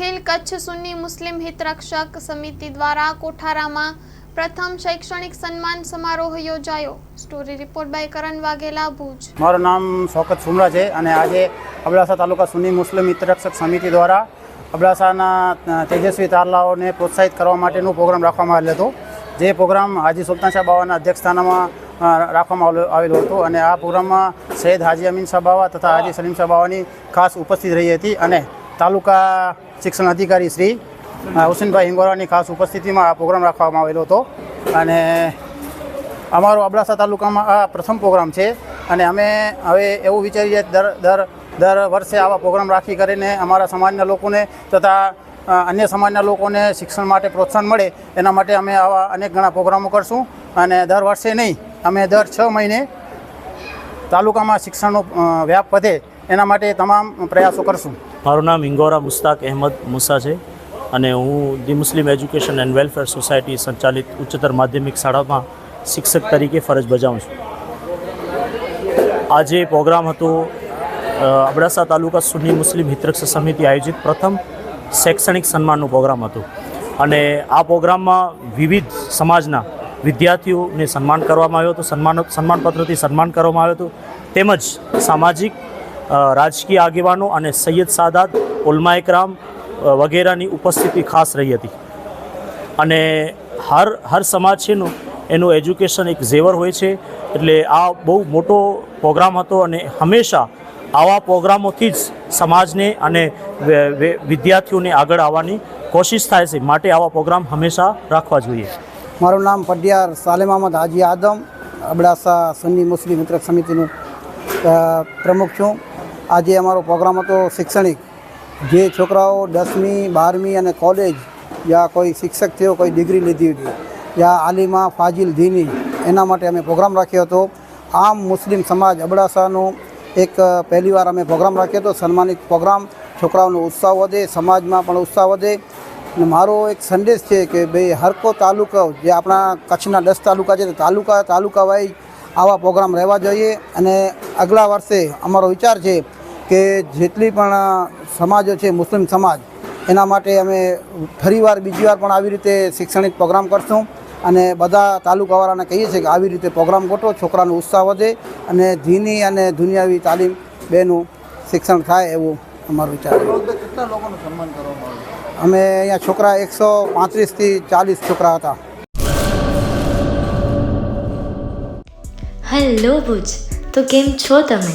અખિલ કચ્છ સુન્ની મુસ્લિમ હિતરક્ષક સમિતિ દ્વારા કોઠારામાં પ્રથમ શૈક્ષણિક સન્માન સમારોહ યોજાયો. Story report by Karan Vaghela, Bhuj. મારું નામ શોકત સુમરા છે અને આજે અબડાસા તાલુકા સુન્ની મુસ્લિમ હિતરક્ષક સમિતિ દ્વારા અબડાસાના તેજસ્વી તારલાઓને પ્રોત્સાહિત કરવા માટેનો પ્રોગ્રામ રાખવામાં આવેલો હતો. જે પ્રોગ્રામ હાજી સુલતાન શાહ બાવાના અધ્યક્ષસ્થાનમાં રાખવામાં આવેલો- હતો અને આ પ્રોગ્રામમાં સૈયદ હાજી અમીન શાહ બાવા તથા હાજી સલીમ શાહ બાવાની ખાસ ઉપસ્થિત રહી હતી અને તાલુકા શિક્ષણ અધિકારી શ્રી હુસેનભાઈ હિંગોરાની ખાસ ઉપસ્થિતિમાં આ પ્રોગ્રામ રાખવામાં આવેલો હતો. અને અમારો અબડાસા તાલુકામાં આ પ્રથમ પ્રોગ્રામ છે. અને અમે હવે એવું વિચારીએ દર દર દર વર્ષે આવા પ્રોગ્રામ રાખી કરીને અમારા સમાજના લોકોને તથા અન્ય સમાજના લોકોને શિક્ષણ માટે પ્રોત્સાહન મળે એના માટે અમે આવા અનેક ઘણા પ્રોગ્રામો કરશું. અને દર વર્ષે નહીં, અમે દર છ મહિને તાલુકામાં શિક્ષણનો વ્યાપ વધે એના માટે તમામ પ્રયાસો કરશું. મારું નામ ઇંગોરા મુસ્તાક અહેમદ મુસા છે અને હું the Muslim education and welfare society સંચાલિત ઉચ્ચતર માધ્યમિક શાળામાં શિક્ષક તરીકે ફરજ બજાવું છું. આજે પ્રોગ્રામ હતો અબડાસા તાલુકા સુન્ની મુસ્લિમ હિતરક્ષ સમિતિ આયોજિત પ્રથમ શૈક્ષણિક સન્માનનો પ્રોગ્રામ હતો. અને આ પ્રોગ્રામમાં વિવિધ સમાજના વિદ્યાર્થીઓને સન્માન કરવામાં આવ્યો હતો, સન્માન, સન્માનપત્રથી સન્માન કરવામાં આવ્યું હતું. તેમજ સામાજિક રાજકીય આગેવાનો અને સૈયદ સાદાત, ઉલમા એકરામ વગેરેની ઉપસ્થિતિ ખાસ રહી હતી. અને હર હર સમાજ છે એનું એજ્યુકેશન એક ઝેવર હોય છે, એટલે આ બહુ મોટો પ્રોગ્રામ હતો અને હંમેશા આવા પ્રોગ્રામોથી જ સમાજને અને વિદ્યાર્થીઓને આગળ આવવાની કોશિશ થાય છે. માટે આવા પ્રોગ્રામ હંમેશા રાખવા જોઈએ. મારું નામ પડિયાર સાલેમ અહમદ હાજી આદમ, અબડાસા સન્ની મુસ્લિમ મિત્ર સમિતિનું પ્રમુખ છું. આજે અમારો પ્રોગ્રામ હતો શૈક્ષણિક. જે છોકરાઓ દસમી, બારમી અને કોલેજ યા કોઈ શિક્ષક થયો, કોઈ ડિગ્રી લીધી હતી, યા આલિમા, ફાજિલ ધીની એના માટે અમે પ્રોગ્રામ રાખ્યો હતો. આમ મુસ્લિમ સમાજ અબડાસાનો એક પહેલીવાર અમે પ્રોગ્રામ રાખ્યો હતો. સન્માનિત પ્રોગ્રામ. છોકરાઓનો ઉત્સાહ વધે, સમાજમાં પણ ઉત્સાહ વધે. અને મારો એક સંદેશ છે કે ભાઈ હરકો તાલુકો, જે આપણા કચ્છના દસ તાલુકા છે તાલુકા તાલુકા વાઇઝ આવા પ્રોગ્રામ રહેવા જોઈએ. અને આગલા વર્ષે અમારો વિચાર છે કે જેટલી પણ સમાજો છે મુસ્લિમ સમાજ એના માટે અમે ફરીવાર બીજી વાર પણ આવી રીતે શૈક્ષણિક પ્રોગ્રામ કરશું અને બધા તાલુકાવાળાને કહીએ છીએ કે આવી રીતે પ્રોગ્રામ ગોઠવો છોકરાનો ઉત્સાહ વધે અને ધીની અને દુનિયાવી તાલીમ બેનું શિક્ષણ થાય એવું અમારો વિચાર છે. અમે અહીંયા છોકરા એકસો પાંત્રીસથી ચાલીસ છોકરા હતા. હેલો ભુજ તો કેમ છો તમે?